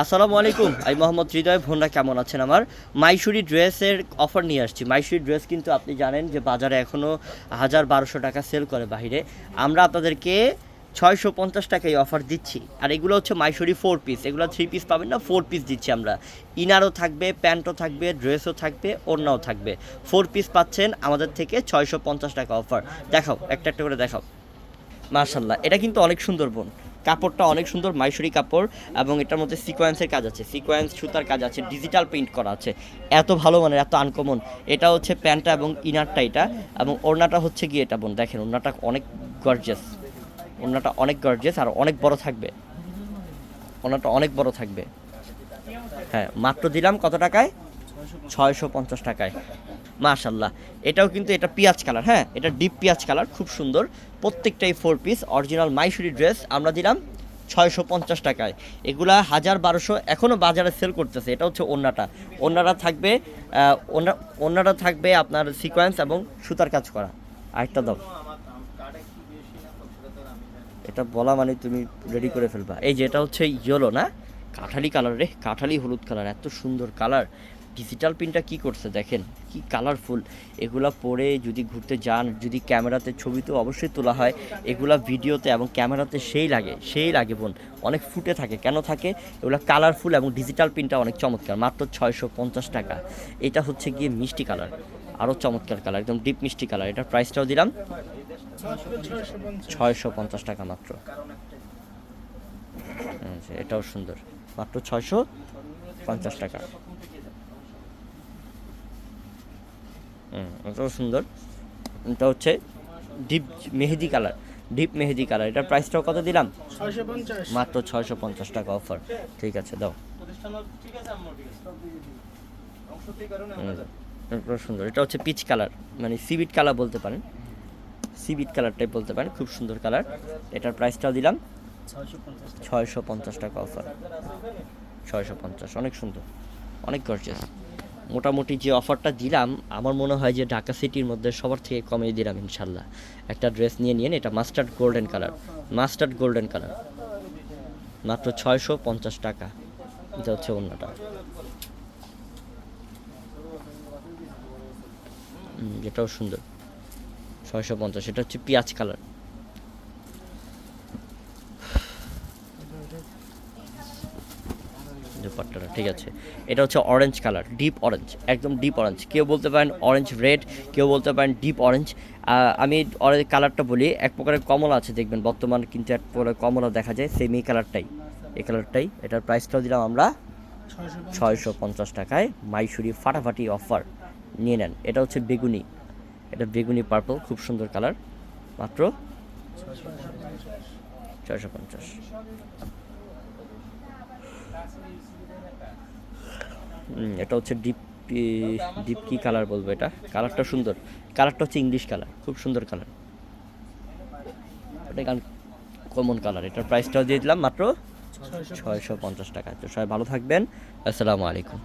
আসসালামু আলাইকুম। আমি মোহাম্মদ হৃদয় ভোনরা কেমন আছেন আমার? মাইশুরি ড্রেসের অফার নিয়ে আসছি। মাইশুরি ড্রেস কিন্তু আপনি জানেন যে বাজারে এখনও হাজার বারোশো টাকা সেল করে বাইরে আমরা আপনাদেরকে ছয়শো পঞ্চাশ টাকায় অফার দিচ্ছি। আর এগুলো হচ্ছে মাইশুরি ফোর পিস এগুলো থ্রি পিস পাবেন না ফোর পিস দিচ্ছি আমরা। ইনারও থাকবে, প্যান্টও থাকবে, ড্রেসও থাকবে, ওড়নাও থাকবে। ফোর পিস পাচ্ছেন আমাদের থেকে ছয়শো পঞ্চাশ টাকা অফার দেখাও, একটা একটা করে দেখাও। মার্শাল্লাহ এটা কিন্তু অনেক সুন্দর বোন। কাপড়টা অনেক সুন্দর, মাইশুরি কাপড় এবং এটার মধ্যে সিকোয়েন্সের কাজ আছে। সিকোয়েন্স সুতার কাজ আছে ডিজিটাল প্রিন্ট করা আছে। এত ভালো মানের, এত আনকমন এটা হচ্ছে প্যান্টটা এবং ইনারটা এটা এবং ওড়নাটা হচ্ছে গিয়ে এটা বোন, দেখেন ওড়নাটা অনেক গর্জিয়াস ওড়নাটা অনেক গর্জিয়াস আর অনেক বড় থাকবে। ওড়নাটা অনেক বড় থাকবে। হ্যাঁ মাত্র দিলাম কত টাকায়? ছয়শো পঞ্চাশ টাকায়। মাশাল্লাহ এটাও কিন্তু এটা পিঁয়াজ কালার হ্যাঁ? এটা ডিপ পিঁয়াজ কালার, খুব সুন্দর। প্রত্যেকটাই ফোর পিস অরিজিনাল মাইশুরি ড্রেস আমরা দিলাম ছয়শো পঞ্চাশ টাকায়। এগুলা হাজার বারোশো এখনও বাজারে সেল করতেছে, এটা হচ্ছে ওন্নাটা ওন্নাটা থাকবে ওন্না থাকবে আপনার সিকোয়েন্স এবং সুতার কাজ করা। আরেকটা দাও। এটা বলা মানে তুমি রেডি করে ফেলবা। এই যে এটা হচ্ছে ইয়েলো না? কাঠালি কালার রে, কাঠালি হলুদ কালার, এত সুন্দর কালার। ডিজিটাল প্রিন্টটা কি করছে দেখেন কি কালারফুল এগুলা পরে যদি ঘুরতে যান যদি ক্যামেরাতে ছবি তো অবশ্যই তোলা হয় এগুলা ভিডিওতে এবং ক্যামেরাতে সেই লাগে সেই লাগে বোন। অনেক ফুটে থাকে। কেন থাকে? এগুলো কালারফুল এবং ডিজিটাল প্রিন্টটা অনেক চমৎকার। মাত্র ছয়শো পঞ্চাশ টাকা। এটা হচ্ছে গিয়ে মিষ্টি কালার আরও চমৎকার কালার একদম ডিপ মিষ্টি কালার এটার প্রাইসটাও দিলাম। ছয়শো পঞ্চাশ টাকা মাত্র। আচ্ছা, এটাও সুন্দর। মাত্র ছয়শো পঞ্চাশ টাকা। হুম, এটাও সুন্দর। এটা হচ্ছে ডিপ মেহেদি কালার ডিপ মেহেদি কালার। এটার প্রাইসটাও কত দিলাম? মাত্র ছয়শো পঞ্চাশ টাকা অফার। ঠিক আছে দাও। সুন্দর। এটা হচ্ছে পিচ কালার মানে সিবিট কালার বলতে পারেন। সিবিট কালারটাই বলতে পারেন খুব সুন্দর কালার। এটার প্রাইসটাও দিলাম ছয়শো পঞ্চাশ ছয়শো পঞ্চাশ টাকা অফার। ছয়শো পঞ্চাশ অনেক সুন্দর। অনেক গর্জিয়াস মোটামুটি যে অফারটা দিলাম, আমার মনে হয় যে ঢাকা সিটির মধ্যে সবার থেকে কমিয়ে দিলাম ইনশাল্লাহ। একটা ড্রেস নিয়ে নিন এটা mustard golden colour, mustard golden colour. মাত্র ছয়শো পঞ্চাশ টাকা, এটা হচ্ছে অন্যটা। এটাও সুন্দর। ছয়শো পঞ্চাশ, এটা হচ্ছে পেঁয়াজ কালার। দুপাট্টাটা, ঠিক আছে? এটা হচ্ছে অরেঞ্জ কালার ডিপ অরেঞ্জ একদম ডিপ অরেঞ্জ কেউ বলতে পারেন অরেঞ্জ রেড কেউ বলতে পারেন ডিপ অরেঞ্জ আমি অরেঞ্জ কালারটা বলি, এক প্রকারের কমলা আছে, দেখবেন বর্তমান কিন্তু এক প্রকারের কমলা দেখা যায় সেম কালারটাই এই কালারটাই এটার প্রাইসটাও দিলাম আমরা ছয়শো পঞ্চাশ টাকায়। মাইশুরি ফাটাফাটি অফার নিয়ে নেন। এটা হচ্ছে বেগুনি, এটা বেগুনি পার্পল খুব সুন্দর কালার মাত্র ছয়শো পঞ্চাশ। এটা হচ্ছে ডিপ ডিপ কি কালার বলব এটা? কালারটা সুন্দর। কালারটা হচ্ছে ইংলিশ কালার খুব সুন্দর কালার এটা গান কমন কালার এটার প্রাইসটাও দিয়ে দিলাম মাত্র ছয়শো ছয়শো পঞ্চাশ টাকা। তো সবাই ভালো থাকবেন। আসসালামু আলাইকুম।